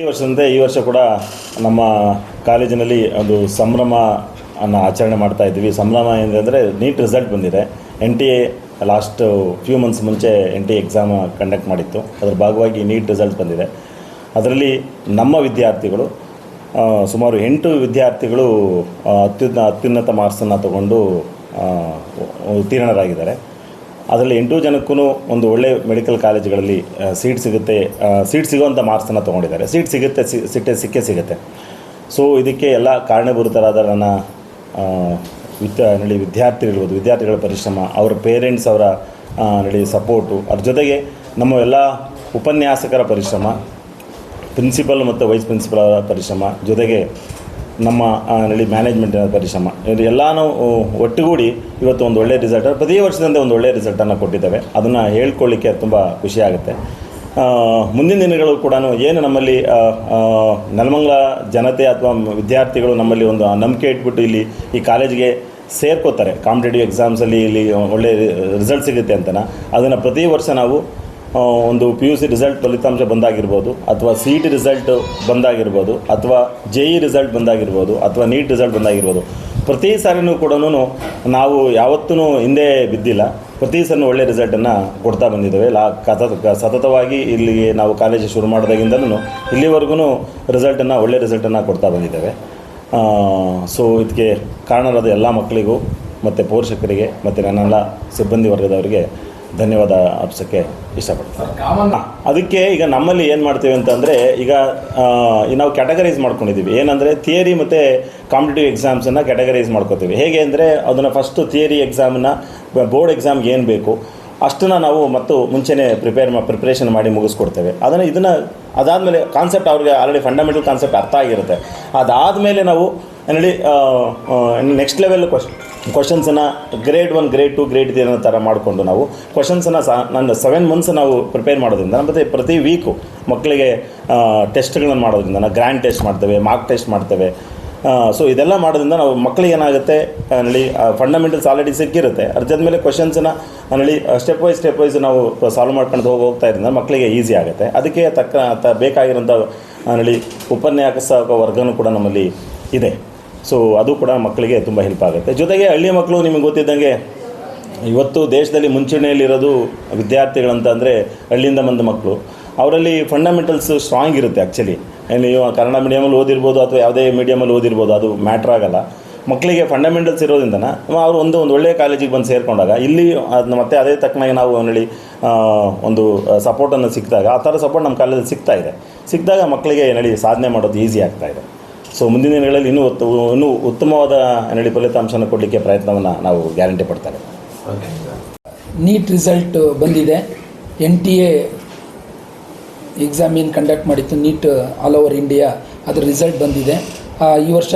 ಈ ವರ್ಷದಂತೆ ಈ ವರ್ಷ ಕೂಡ ನಮ್ಮ ಕಾಲೇಜಿನಲ್ಲಿ ಒಂದು ಸಂಭ್ರಮ ಅನ್ನು ಆಚರಣೆ ಮಾಡ್ತಾ ಇದ್ದೀವಿ ಸಂಭ್ರಮ ಏನಂದರೆ ನೀಟ್ ರಿಸಲ್ಟ್ ಬಂದಿದೆ. N T A last few months ಮುಂಚೆ ಎನ್ ಟಿ ಎಕ್ಸಾಮ್ ಕಂಡಕ್ಟ್ ಮಾಡಿತ್ತು. ಅದರ ಭಾಗವಾಗಿ ನೀಟ್ ರಿಸಲ್ಟ್ ಬಂದಿದೆ. ಅದರಲ್ಲಿ ನಮ್ಮ ವಿದ್ಯಾರ್ಥಿಗಳು ಸುಮಾರು ಎಂಟು ವಿದ್ಯಾರ್ಥಿಗಳು ಅತ್ಯುನ್ನ ಅತ್ಯುನ್ನತ ಮಾರ್ಕ್ಸನ್ನು ತಗೊಂಡು ಉತ್ತೀರ್ಣರಾಗಿದ್ದಾರೆ. ಅದರಲ್ಲಿ ಎಂಟು ಜನಕ್ಕೂ ಒಂದು ಒಳ್ಳೆ ಮೆಡಿಕಲ್ ಕಾಲೇಜುಗಳಲ್ಲಿ ಸೀಟ್ ಸಿಗುತ್ತೆ ಸೀಟ್ ಸಿಗುವಂಥ ಮಾರ್ಕ್ಸನ್ನು ತೊಗೊಂಡಿದ್ದಾರೆ. ಸೀಟ್ ಸಿಗುತ್ತೆ ಸಿಟ್ಟೆ, ಸಿಕ್ಕೇ ಸಿಗುತ್ತೆ. ಸೊ ಇದಕ್ಕೆ ಎಲ್ಲ ಕಾರಣಭೂತರಾದ ನನ್ನ ವಿದ್ಯ, ನಡಿ ವಿದ್ಯಾರ್ಥಿಗಳಿರ್ಬೋದು ವಿದ್ಯಾರ್ಥಿಗಳ ಪರಿಶ್ರಮ, ಅವರ ಪೇರೆಂಟ್ಸ್ ಅವರ ನಡಿ ಸಪೋರ್ಟು ಅದ್ರ ಜೊತೆಗೆ ನಮ್ಮ ಎಲ್ಲ ಉಪನ್ಯಾಸಕರ ಪರಿಶ್ರಮ ಪ್ರಿನ್ಸಿಪಲ್ ಮತ್ತು ವೈಸ್ ಪ್ರಿನ್ಸಿಪಲ್ ಅವರ ಪರಿಶ್ರಮ, ಜೊತೆಗೆ ನಮ್ಮ ನಡಿ ಮ್ಯಾನೇಜ್ಮೆಂಟಿನ ಪರಿಶ್ರಮ. ಇದು ಎಲ್ಲನೂ ಒಟ್ಟುಗೂಡಿ ಇವತ್ತು ಒಂದು ಒಳ್ಳೆಯ ರಿಸಲ್ಟ್ ಪ್ರತಿ ವರ್ಷದಂತೆ ಒಂದು ಒಳ್ಳೆಯ ರಿಸಲ್ಟನ್ನು ಕೊಟ್ಟಿದ್ದಾವೆ. ಅದನ್ನು ಹೇಳ್ಕೊಳ್ಳಿಕ್ಕೆ ತುಂಬ ಖುಷಿಯಾಗುತ್ತೆ ಮುಂದಿನ ದಿನಗಳು ಕೂಡ ಏನು ನಮ್ಮಲ್ಲಿ ನೆಲಮಂಗಲ ಜನತೆ ಅಥವಾ ವಿದ್ಯಾರ್ಥಿಗಳು ನಮ್ಮಲ್ಲಿ ಒಂದು ನಂಬಿಕೆ ಇಟ್ಬಿಟ್ಟು ಇಲ್ಲಿ ಈ ಕಾಲೇಜಿಗೆ ಸೇರ್ಕೋತಾರೆ. ಕಾಂಪಿಟೇಟಿವ್ ಎಕ್ಸಾಮ್ಸಲ್ಲಿ ಇಲ್ಲಿ ಒಳ್ಳೆ ರಿಸಲ್ಟ್ ಸಿಗುತ್ತೆ ಅಂತನ. ಅದನ್ನು ಪ್ರತಿ ವರ್ಷ ನಾವು ಒಂದು ಪಿ ಯು ಸಿ ರಿಸಲ್ಟ್ ಫಲಿತಾಂಶ ಬಂದಾಗಿರ್ಬೋದು, ಅಥವಾ ಸಿ ಟಿ ರಿಸಲ್ಟ್ ಬಂದಾಗಿರ್ಬೋದು, ಅಥವಾ ಜೆ ಇ ರಿಸಲ್ಟ್ ಬಂದಾಗಿರ್ಬೋದು, ಅಥವಾ ನೀಟ್ ರಿಸಲ್ಟ್ ಬಂದಾಗಿರ್ಬೋದು. ಪ್ರತಿ ಸಾರಿನೂ ಕೂಡ ನಾವು ಯಾವತ್ತೂ ಹಿಂದೆ ಬಿದ್ದಿಲ್ಲ. ಪ್ರತಿ ಸಲ ಒಳ್ಳೆಯ ರಿಸಲ್ಟನ್ನು ಕೊಡ್ತಾ ಬಂದಿದ್ದೇವೆ. ಲಾ ಕತ ಸತತವಾಗಿ ಇಲ್ಲಿಗೆ ನಾವು ಕಾಲೇಜು ಶುರು ಮಾಡಿದಾಗಿಂದಲೂ ಇಲ್ಲಿವರೆಗೂ ರಿಸಲ್ಟನ್ನು ಒಳ್ಳೆಯ ರಿಸಲ್ಟನ್ನು ಕೊಡ್ತಾ ಬಂದಿದ್ದೇವೆ. ಸೊ ಇದಕ್ಕೆ ಕಾರಣರಾದ ಎಲ್ಲ ಮಕ್ಕಳಿಗೂ, ಮತ್ತು ಪೋಷಕರಿಗೆ, ಮತ್ತು ನನ್ನೆಲ್ಲ ಸಿಬ್ಬಂದಿ ವರ್ಗದವರಿಗೆ ಧನ್ಯವಾದ ಅರ್ಪಿಸೋಕ್ಕೆ ಇಷ್ಟಪಡ್ತೀನಿ. ಅದಕ್ಕೆ ಈಗ ನಮ್ಮಲ್ಲಿ ಏನು ಮಾಡ್ತೀವಿ ಅಂತಂದರೆ ಈಗ ನಾವು ಕ್ಯಾಟಗರೈಸ್ ಮಾಡ್ಕೊಂಡಿದ್ದೀವಿ. ಏನಂದರೆ ಥಿಯರಿ ಮತ್ತು ಕಾಂಪಿಟೇಟಿವ್ ಎಕ್ಸಾಮ್ಸನ್ನು ಕ್ಯಾಟಗರೈಸ್ ಮಾಡ್ಕೋತೀವಿ. ಹೇಗೆ ಅಂದರೆ ಅದನ್ನು ಫಸ್ಟು ಥಿಯರಿ ಎಕ್ಸಾಮನ್ನ ಬೋರ್ಡ್ ಎಕ್ಸಾಮ್ಗೆ ಏನು ಬೇಕು ಅಷ್ಟನ್ನು ನಾವು ಮತ್ತು ಮುಂಚೆನೇ ಪ್ರಿಪೇರ್ ಮಾ ಪ್ರಿಪ್ರೇಷನ್ ಮಾಡಿ ಮುಗಿಸ್ಕೊಡ್ತೇವೆ. ಅದನ್ನು ಇದನ್ನು ಅದಾದಮೇಲೆ ಕಾನ್ಸೆಪ್ಟ್ ಅವ್ರಿಗೆ ಆಲ್ರೆಡಿ ಫಂಡಮೆಂಟಲ್ ಕಾನ್ಸೆಪ್ಟ್ ಅರ್ಥ ಆಗಿರುತ್ತೆ. ಅದಾದಮೇಲೆ ನಾವು ಏನೇಳಿ next level question ಕ್ವಶನ್ಸನ್ನು grade one grade two grade three ಅನ್ನೋ ಥರ ಮಾಡಿಕೊಂಡು ನಾವು ಕ್ವಶನ್ಸನ್ನು ಸಹ ನಾನು ಸೆವೆನ್ ಮಂತ್ಸ್ ನಾವು ಪ್ರಿಪೇರ್ ಮಾಡೋದ್ರಿಂದ, ಮತ್ತು ಪ್ರತಿ ವೀಕು ಮಕ್ಕಳಿಗೆ ಟೆಸ್ಟ್ಗಳನ್ನು ಮಾಡೋದ್ರಿಂದ, ನಾವು ಗ್ರ್ಯಾಂಡ್ ಟೆಸ್ಟ್ ಮಾಡ್ತೇವೆ ಮಾರ್ಕ್ ಟೆಸ್ಟ್ ಮಾಡ್ತೇವೆ. ಸೊ ಇದೆಲ್ಲ ಮಾಡೋದ್ರಿಂದ ನಾವು ಮಕ್ಕಳಿಗೆ ಏನಾಗುತ್ತೆ ಅಲ್ಲಿ ಫಂಡಮೆಂಟಲ್ಸ್ ಆಲ್ರೆಡಿ ಸಿಕ್ಕಿರುತ್ತೆ. ಅರ್ಜದ ಮೇಲೆ ಕ್ವಶನ್ಸನ್ನ ಅಲ್ಲಿ ಸ್ಟೆಪ್ ವೈಸ್ ಸ್ಟೆಪ್ ವೈಸ್ ನಾವು ಸಾಲ್ವ್ ಮಾಡ್ಕೊಂಡು ಹೋಗಿ, ಹೋಗ್ತಾ ಇದ್ರಿಂದ ಮಕ್ಕಳಿಗೆ ಈಸಿ ಆಗುತ್ತೆ. ಅದಕ್ಕೆ ತಕ್ಕ ಬೇಕಾಗಿರೋಂಥ ಅಲ್ಲಿ ಉಪನ್ಯಾಸಕ ವರ್ಗನೂ ಕೂಡ ನಮ್ಮಲ್ಲಿ ಇದೆ. ಸೊ ಅದು ಕೂಡ ಮಕ್ಕಳಿಗೆ ತುಂಬ ಹೆಲ್ಪ್ ಆಗುತ್ತೆ. ಜೊತೆಗೆ ಹಳ್ಳಿಯ ಮಕ್ಕಳು ನಿಮಗೆ ಗೊತ್ತಿದ್ದಂಗೆ ಇವತ್ತು ದೇಶದಲ್ಲಿ ಮುಂಚೂಣಿಯಲ್ಲಿರೋದು ವಿದ್ಯಾರ್ಥಿಗಳಂತ ಅಂದರೆ ಹಳ್ಳಿಯಿಂದ ಬಂದ ಮಕ್ಕಳು. ಅವರಲ್ಲಿ ಫಂಡಮೆಂಟಲ್ಸ್ ಸ್ಟ್ರಾಂಗ್ ಇರುತ್ತೆ ಆ್ಯಕ್ಚುಲಿ ನೀವು ಕನ್ನಡ ಮೀಡಿಯಮಲ್ಲಿ ಓದಿರ್ಬೋದು ಅಥವಾ ಯಾವುದೇ ಮೀಡಿಯಮಲ್ಲಿ ಓದಿರ್ಬೋದು, ಅದು ಮ್ಯಾಟ್ರ್ ಆಗಲ್ಲ. ಮಕ್ಕಳಿಗೆ ಫಂಡಮೆಂಟಲ್ಸ್ ಇರೋದ್ರಿಂದ ಅವರು ಒಂದು ಒಂದು ಒಳ್ಳೆಯ ಕಾಲೇಜಿಗೆ ಬಂದು ಸೇರಿಕೊಂಡಾಗ, ಇಲ್ಲಿ ಅದನ್ನ ಮತ್ತೆ ಅದೇ ತಕ್ಕನಾಗಿ ನಾವು ಹೇಳಿ ಒಂದು ಸಪೋರ್ಟನ್ನು ಸಿಕ್ಕಿದಾಗ, ಆ ಥರ ಸಪೋರ್ಟ್ ನಮ್ಮ ಕಾಲೇಜಲ್ಲಿ ಸಿಗ್ತಾ ಇದೆ. ಸಿಕ್ಕಿದಾಗ ಮಕ್ಕಳಿಗೆ ಹೇಳಿ ಸಾಧನೆ ಮಾಡೋದು ಈಸಿ ಆಗ್ತಾಯಿದೆ ಸೊ ಮುಂದಿನ ದಿನಗಳಲ್ಲಿ ಇನ್ನೂ ಉತ್ತ ಇನ್ನೂ ಉತ್ತಮವಾದ ಹೇಳಿ ಫಲಿತಾಂಶವನ್ನು ಕೊಡಲಿಕ್ಕೆ ಪ್ರಯತ್ನವನ್ನು ನಾವು ಗ್ಯಾರಂಟಿ ಪಡ್ತಾರೆ ನೀಟ್ ರಿಸಲ್ಟ್ ಬಂದಿದೆ. ಎನ್ ಟಿ ಎ ಎಕ್ಸಾಮ್ ಏನು ಕಂಡಕ್ಟ್ ಮಾಡಿತ್ತು ನೀಟ್ ಆಲ್ ಓವರ್ ಇಂಡಿಯಾ ಅದರ ರಿಸಲ್ಟ್ ಬಂದಿದೆ. ಆ, ಈ ವರ್ಷ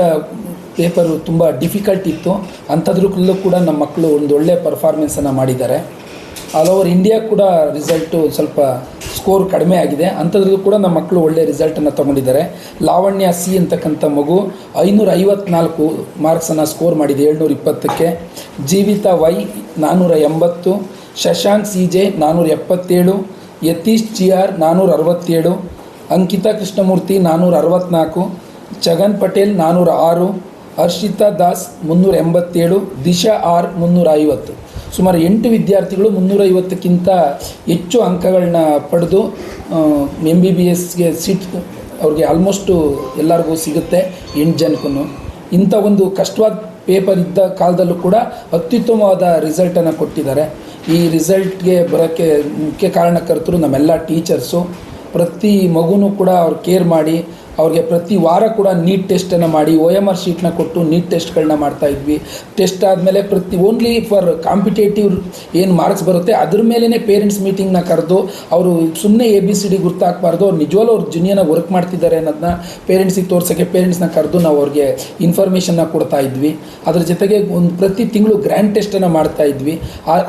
ಪೇಪರು ತುಂಬ ಡಿಫಿಕಲ್ಟ್ ಇತ್ತು. ಅಂಥದ್ರಲ್ಲೂ ಕೂಡ ನಮ್ಮ ಮಕ್ಕಳು ಒಂದು ಒಳ್ಳೆಯ ಪರ್ಫಾರ್ಮೆನ್ಸನ್ನು ಮಾಡಿದ್ದಾರೆ. ಆಲ್ ಓವರ್ ಇಂಡಿಯಾ ಕೂಡ ರಿಸಲ್ಟು ಸ್ವಲ್ಪ ಸ್ಕೋರ್ ಕಡಿಮೆ ಆಗಿದೆ. ಅಂಥದ್ರಲ್ಲೂ ಕೂಡ ನಮ್ಮ ಮಕ್ಕಳು ಒಳ್ಳೆ ರಿಸಲ್ಟನ್ನು ತೊಗೊಂಡಿದ್ದಾರೆ. ಲಾವಣ್ಯ ಸಿ ಅಂತಕ್ಕಂಥ ಮಗು ಐನೂರ ಐವತ್ನಾಲ್ಕು ಮಾರ್ಕ್ಸನ್ನು ಸ್ಕೋರ್ ಮಾಡಿದೆ ಏಳ್ನೂರ ಇಪ್ಪತ್ತಕ್ಕೆ ಜೀವಿತ ವೈ ನಾನ್ನೂರ ಎಂಬತ್ತು ಶಶಾಂಕ್ ಸಿ ಜೆ ನಾನ್ನೂರ ಎಪ್ಪತ್ತೇಳು ಯತೀಶ್ ಜಿ ಆರ್ ನಾನ್ನೂರ ಅರವತ್ತೇಳು ಅಂಕಿತಾ ಕೃಷ್ಣಮೂರ್ತಿ ನಾನ್ನೂರ ಅರವತ್ನಾಲ್ಕು ಜಗನ್ ಪಟೇಲ್ ನಾನ್ನೂರ ಆರು ಹರ್ಷಿತಾ ದಾಸ್ ಮುನ್ನೂರ ಎಂಬತ್ತೇಳು ದಿಶಾ ಆರ್ ಮುನ್ನೂರ ಐವತ್ತು ಸುಮಾರು ಎಂಟು ವಿದ್ಯಾರ್ಥಿಗಳು ಮುನ್ನೂರೈವತ್ತಕ್ಕಿಂತ ಹೆಚ್ಚು ಅಂಕಗಳನ್ನ ಪಡೆದು ಎಂ ಬಿ ಬಿ ಎಸ್ಗೆ ಸೀಟ್, ಅವ್ರಿಗೆ ಆಲ್ಮೋಸ್ಟು ಎಲ್ಲರಿಗೂ ಸಿಗುತ್ತೆ ಎಂಟು ಜನಕ್ಕೂ ಇಂಥ ಒಂದು ಕಷ್ಟವಾದ ಪೇಪರ್ ಇದ್ದ ಕಾಲದಲ್ಲೂ ಕೂಡ ಅತ್ಯುತ್ತಮವಾದ ರಿಸಲ್ಟನ್ನು ಕೊಟ್ಟಿದ್ದಾರೆ. ಈ ರಿಸಲ್ಟ್ಗೆ ಬರೋಕ್ಕೆ ಮುಖ್ಯ ಕಾರಣಕರ್ತರು ನಮ್ಮೆಲ್ಲ ಟೀಚರ್ಸು ಪ್ರತಿ ಮಗುನೂ ಕೂಡ ಅವ್ರು ಕೇರ್ ಮಾಡಿ ಅವ್ರಿಗೆ ಪ್ರತಿ ವಾರ ಕೂಡ ನೀಟ್ ಟೆಸ್ಟನ್ನು ಮಾಡಿ ಒ ಎಂ ಆರ್ ಶೀಟ್ನ ಕೊಟ್ಟು ನೀಟ್ ಟೆಸ್ಟ್ಗಳನ್ನ ಮಾಡ್ತಾ ಇದ್ವಿ. ಟೆಸ್ಟ್ ಆದಮೇಲೆ ಪ್ರತಿ ಓನ್ಲಿ ಫಾರ್ ಕಾಂಪಿಟೇಟಿವ್ ಏನು ಮಾರ್ಕ್ಸ್ ಬರುತ್ತೆ, ಅದ್ರ ಮೇಲೇ ಪೇರೆಂಟ್ಸ್ ಮೀಟಿಂಗ್ನ ಕರೆದು, ಅವರು ಸುಮ್ಮನೆ ಎ ಬಿ ಸಿ ಡಿ ಗುರ್ತಾಕ್ಬಾರ್ದು, ಅವ್ರು ನಿಜವಾಗ್ಲೂ ಅವ್ರ ಜೂನಿಯರ್ನ ವರ್ಕ್ ಮಾಡ್ತಿದ್ದಾರೆ ಅನ್ನೋದನ್ನ ಪೇರೆಂಟ್ಸಿಗೆ ತೋರ್ಸೋಕ್ಕೆ ಪೇರೆಂಟ್ಸ್ನ ಕರೆದು ನಾವು ಅವ್ರಿಗೆ ಇನ್ಫಾರ್ಮೇಷನ್ನ ಕೊಡ್ತಾ ಇದ್ವಿ. ಅದ್ರ ಜೊತೆಗೆ ಒಂದು ಪ್ರತಿ ತಿಂಗಳು ಗ್ರ್ಯಾಂಡ್ ಟೆಸ್ಟನ್ನು ಮಾಡ್ತಾ ಇದ್ವಿ.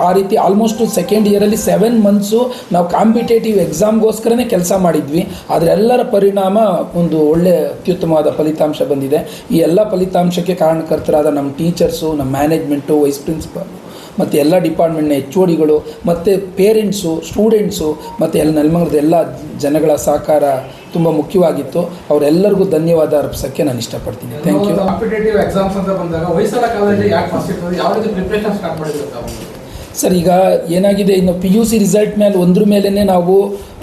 ಆ ರೀತಿ ಆಲ್ಮೋಸ್ಟ್ ಸೆಕೆಂಡ್ ಇಯರಲ್ಲಿ ಸೆವೆನ್ ಮಂತ್ಸು ನಾವು ಕಾಂಪಿಟೇಟಿವ್ ಎಕ್ಸಾಮ್ಗೋಸ್ಕರನೇ ಕೆಲಸ ಮಾಡಿದ್ವಿ. ಆದರೆ ಎಲ್ಲರ ಪರಿಣಾಮ ಒಂದು ಒಳ್ಳೆ ಅತ್ಯುತ್ತಮವಾದ ಫಲಿತಾಂಶ ಬಂದಿದೆ. ಈ ಎಲ್ಲ ಫಲಿತಾಂಶಕ್ಕೆ ಕಾರಣಕರ್ತರಾದ ನಮ್ಮ ಟೀಚರ್ಸು ನಮ್ಮ ಮ್ಯಾನೇಜ್ಮೆಂಟು ವೈಸ್ ಪ್ರಿನ್ಸಿಪಾಲ್ ಮತ್ತು ಎಲ್ಲ ಡಿಪಾರ್ಟ್ಮೆಂಟ್ನ ಎಚ್ ಒ ಡಿಗಳು ಮತ್ತು ಪೇರೆಂಟ್ಸು ಸ್ಟೂಡೆಂಟ್ಸು ಮತ್ತು ಎಲ್ಲ ನೆಲಮಂಗಲದ ಎಲ್ಲ ಜನಗಳ ಸಹಕಾರ ತುಂಬ ಮುಖ್ಯವಾಗಿತ್ತು. ಅವರೆಲ್ಲರಿಗೂ ಧನ್ಯವಾದ. ಅರ್ಪಿಸೋಕ್ಕೆ ನಾನು ಇಷ್ಟಪಡ್ತೀನಿ. ಥ್ಯಾಂಕ್ ಯು ಕಾಂಪಿಟೇಟಿವ್ ಎಕ್ಸಾಮ್ಸ್ ಅಂತ ಬಂದಾಗ ವಯಸ್ಸಾದ ಕಾಲದಲ್ಲಿ ಯಾಕೆ ಯಾವ ರೀತಿ ಪ್ರಿಪ್ರೇಷನ್ ಸ್ಟಾರ್ಟ್ ಮಾಡಿದ್ರು ಸರ್ ಈಗ ಏನಾಗಿದೆ? ಇನ್ನು ಪಿ ಯು ಸಿ ರಿಸಲ್ಟ್ ಮೇಲೆ ಒಂದ್ರ ಮೇಲೇ ನಾವು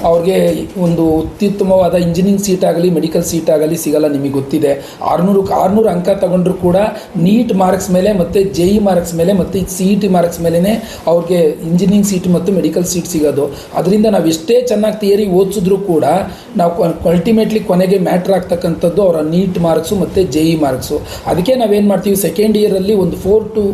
ಅವ್ರಿಗೆ ಒಂದು ಅತ್ಯುತ್ತಮವಾದ ಇಂಜಿನಿಯರಿಂಗ್ ಸೀಟ್ ಆಗಲಿ ಮೆಡಿಕಲ್ ಸೀಟ್ ಆಗಲಿ ಸಿಗಲ್ಲ ನಿಮಗೆ ಗೊತ್ತಿದೆ. ಆರುನೂರಕ್ಕೆ ಆರುನೂರು ಅಂಕ ತಗೊಂಡ್ರು ಕೂಡ ನೀಟ್ ಮಾರ್ಕ್ಸ್ ಮೇಲೆ ಮತ್ತು ಜೆ ಇ ಮಾರ್ಕ್ಸ್ ಮೇಲೆ ಮತ್ತು ಸಿ ಇ ಟಿ ಮಾರ್ಕ್ಸ್ ಮೇಲೇ ಅವ್ರಿಗೆ ಇಂಜಿನಿಯರಿಂಗ್ ಸೀಟ್ ಮತ್ತು ಮೆಡಿಕಲ್ ಸೀಟ್ ಸಿಗೋದು. ಅದರಿಂದ ನಾವು ಎಷ್ಟೇ ಚೆನ್ನಾಗಿ ಥಿಯರಿ ಓದಿಸಿದ್ರು ಕೂಡ ನಾವು ಅಲ್ಟಿಮೇಟ್ಲಿ ಕೊನೆಗೆ ಮ್ಯಾಟ್ರ್ ಆಗ್ತಕ್ಕಂಥದ್ದು ಅವರ ನೀಟ್ ಮಾರ್ಕ್ಸು ಮತ್ತು ಜೆ ಇ ಮಾರ್ಕ್ಸು ಅದಕ್ಕೆ ನಾವೇನು ಮಾಡ್ತೀವಿ ಸೆಕೆಂಡ್ ಇಯರಲ್ಲಿ ಒಂದು four to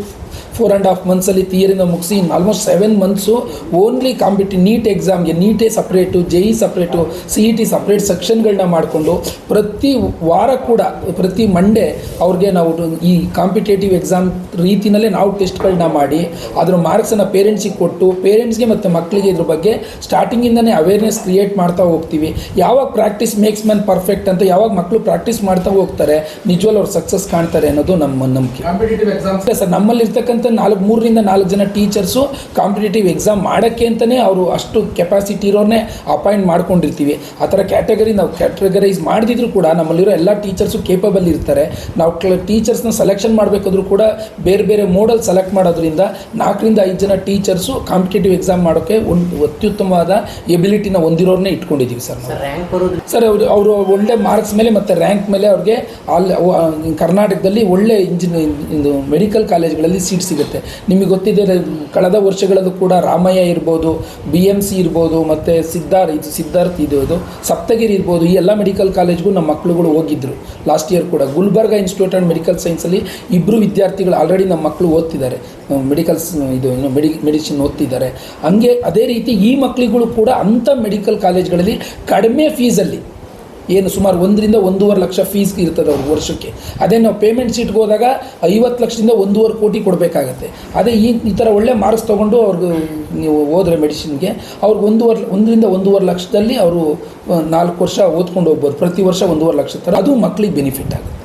four and half ಮಂತ್ಸಲ್ಲಿ ಥಿಯರಿಂದ ಮುಗಿಸಿ ಆಲ್ಮೋಸ್ಟ್ ಸೆವೆನ್ ಮಂತ್ಸು ಓನ್ಲಿ ಕಾಂಪಿಟಿ ನೀಟ್ ಎಕ್ಸಾಮ್ಗೆ ನೀಟೇ separate J E separate C E T separate ಸೆಕ್ಷನ್ಗಳನ್ನ ಮಾಡಿಕೊಂಡು ಪ್ರತಿ ವಾರ ಕೂಡ ಪ್ರತಿ ಮಂಡೇ ಅವ್ರಿಗೆ ನಾವು ಈ ಕಾಂಪಿಟೇಟಿವ್ ಎಕ್ಸಾಮ್ ರೀತಿಯಲ್ಲೇ ನಾವು ಟೆಸ್ಟ್ಗಳನ್ನ ಮಾಡಿ ಅದರ ಮಾರ್ಕ್ಸನ್ನು ಪೇರೆಂಟ್ಸಿಗೆ ಕೊಟ್ಟು ಪೇರೆಂಟ್ಸ್ಗೆ ಮತ್ತು ಮಕ್ಕಳಿಗೆ ಇದ್ರ ಬಗ್ಗೆ ಸ್ಟಾರ್ಟಿಂಗಿಂದನೇ ಅವೇರ್ನೆಸ್ ಕ್ರಿಯೇಟ್ ಮಾಡ್ತಾ ಹೋಗ್ತೀವಿ. ಯಾವಾಗ ಪ್ರಾಕ್ಟೀಸ್ ಮೇಕ್ಸ್ ಮ್ಯಾನ್ ಪರ್ಫೆಕ್ಟ್ ಅಂತ ಯಾವಾಗ ಮಕ್ಕಳು ಪ್ರಾಕ್ಟೀಸ್ ಮಾಡ್ತಾ ಹೋಗ್ತಾರೆ ನಿಜವಲ್ಲ ಅವ್ರು ಸಕ್ಸಸ್ ಕಾಣ್ತಾರೆ ಅನ್ನೋದು ನಮ್ಮ ನಂಬಿಕೆ. ಕಾಂಪಿಟೇಟಿವ್ ಎಕ್ಸಾಮ್ಸ್ ಸರ್ ನಮ್ಮಲ್ಲಿ ಇರ್ತಕ್ಕಂಥ ನಾಲ್ಕು ಮೂರರಿಂದ ನಾಲ್ಕು ಜನ ಟೀಚರ್ಸು ಕಾಂಪಿಟೇಟಿವ್ ಎಕ್ಸಾಮ್ ಮಾಡೋಕ್ಕೆ ಅಂತಲೇ ಅವರು ಅಷ್ಟು ಕೆಪಾಸಿಟಿ ಇರೋರನ್ನೇ ಅಪಾಯಿಂಟ್ ಮಾಡ್ಕೊಂಡಿರ್ತೀವಿ. ಆ ಥರ ಕ್ಯಾಟಗರಿ ನಾವು ಕ್ಯಾಟಗರೈಸ್ ಮಾಡಿದ್ರು ಕೂಡ ನಮ್ಮಲ್ಲಿರೋ ಎಲ್ಲ ಟೀಚರ್ಸು ಕೇಪಬಲ್ ಇರ್ತಾರೆ. ನಾವು ಕ್ಲ ಟೀಚರ್ಸ್ನ ಸೆಲೆಕ್ಷನ್ ಮಾಡಬೇಕಾದ್ರೂ ಕೂಡ ಬೇರೆ ಬೇರೆ ಮೋಡಲ್ ಸೆಲೆಕ್ಟ್ ಮಾಡೋದ್ರಿಂದ ನಾಲ್ಕರಿಂದ ಐದು ಜನ ಟೀಚರ್ಸು ಕಾಂಪಿಟೇಟಿವ್ ಎಕ್ಸಾಮ್ ಮಾಡೋಕ್ಕೆ ಒಂದು ಅತ್ಯುತ್ತಮವಾದ ಎಬಿಲಿಟಿನ ಹೊಂದಿರೋರನ್ನೇ ಇಟ್ಕೊಂಡಿದ್ದೀವಿ ಸರ್ ಸರ್ ಅವರು ಅವರು ಒಳ್ಳೆ ಮಾರ್ಕ್ಸ್ ಮೇಲೆ ಮತ್ತು ರ್ಯಾಂಕ್ ಮೇಲೆ ಅವ್ರಿಗೆ ಅಲ್ಲಿ ಕರ್ನಾಟಕದಲ್ಲಿ ಒಳ್ಳೆ ಇಂಜಿನಿಯರಿಂಗ್ ಇದು ಮೆಡಿಕಲ್ ಕಾಲೇಜ್ಗಳಲ್ಲಿ ಸೀಟ್ ಸಿಗುತ್ತೆ. ನಿಮಗೆ ಗೊತ್ತಿದೆ ಕಳೆದ ವರ್ಷಗಳಲ್ಲೂ ಕೂಡ ರಾಮಯ್ಯ ಇರ್ಬೋದು ಬಿ ಎಂ ಸಿ ಇರ್ಬೋದು ಮತ್ತು ಸಿದ್ಧಾರ್ಥ ಇದು ಸಿದ್ಧಾರ್ಥ ಇದು ಅದು ಸಪ್ತಗಿರಿ ಇರ್ಬೋದು, ಈ ಎಲ್ಲ ಮೆಡಿಕಲ್ ಕಾಲೇಜ್ಗೂ ನಮ್ಮ ಮಕ್ಕಳುಗಳು ಹೋಗಿದ್ದರು ಲಾಸ್ಟ್ ಇಯರ್ ಕೂಡ ಗುಲ್ಬರ್ಗ ಇನ್ಸ್ಟಿಟ್ಯೂಟ್ ಆ್ಯಂಡ್ ಮೆಡಿಕಲ್ ಸೈನ್ಸಲ್ಲಿ ಇಬ್ಬರು ವಿದ್ಯಾರ್ಥಿಗಳು ಆಲ್ರೆಡಿ ನಮ್ಮ ಮಕ್ಕಳು ಓದ್ತಿದ್ದಾರೆ. ಮೆಡಿಕಲ್ಸ್ ಇದು ಮೆಡಿ ಮೆಡಿಸಿನ್ ಓದ್ತಿದ್ದಾರೆ. ಹಂಗೆ ಅದೇ ರೀತಿ ಈ ಮಕ್ಕಳುಗಳು ಕೂಡ ಅಂಥ ಮೆಡಿಕಲ್ ಕಾಲೇಜ್ಗಳಲ್ಲಿ ಕಡಿಮೆ ಫೀಸಲ್ಲಿ ಏನು ಸುಮಾರು ಒಂದರಿಂದ ಒಂದೂವರೆ ಲಕ್ಷ ಫೀಸ್ ಇರ್ತದೆ ಅವ್ರಿಗೆ ವರ್ಷಕ್ಕೆ. ಅದೇ ನಾವು ಪೇಮೆಂಟ್ ಸೀಟ್ಗೆ ಹೋದಾಗ ಐವತ್ತು ಲಕ್ಷದಿಂದ ಒಂದೂವರೆ ಕೋಟಿ ಕೊಡಬೇಕಾಗತ್ತೆ. ಅದೇ ಈ ಈ ಥರ ಒಳ್ಳೆ ಮಾರ್ಕ್ಸ್ ತೊಗೊಂಡು ಅವ್ರಿಗೆ ನೀವು ಹೋದ್ರೆ ಮೆಡಿಸಿನ್ಗೆ ಅವ್ರಿಗೆ ಒಂದೂವರೆ ಒಂದರಿಂದ ಒಂದೂವರೆ ಲಕ್ಷದಲ್ಲಿ ಅವರು ನಾಲ್ಕು ವರ್ಷ ಓದ್ಕೊಂಡು ಹೋಗ್ಬೋದು. ಪ್ರತಿ ವರ್ಷ ಒಂದೂವರೆ ಲಕ್ಷ ಥರ ಅದು ಮಕ್ಕಳಿಗೆ ಬೆನಿಫಿಟ್ ಆಗುತ್ತೆ.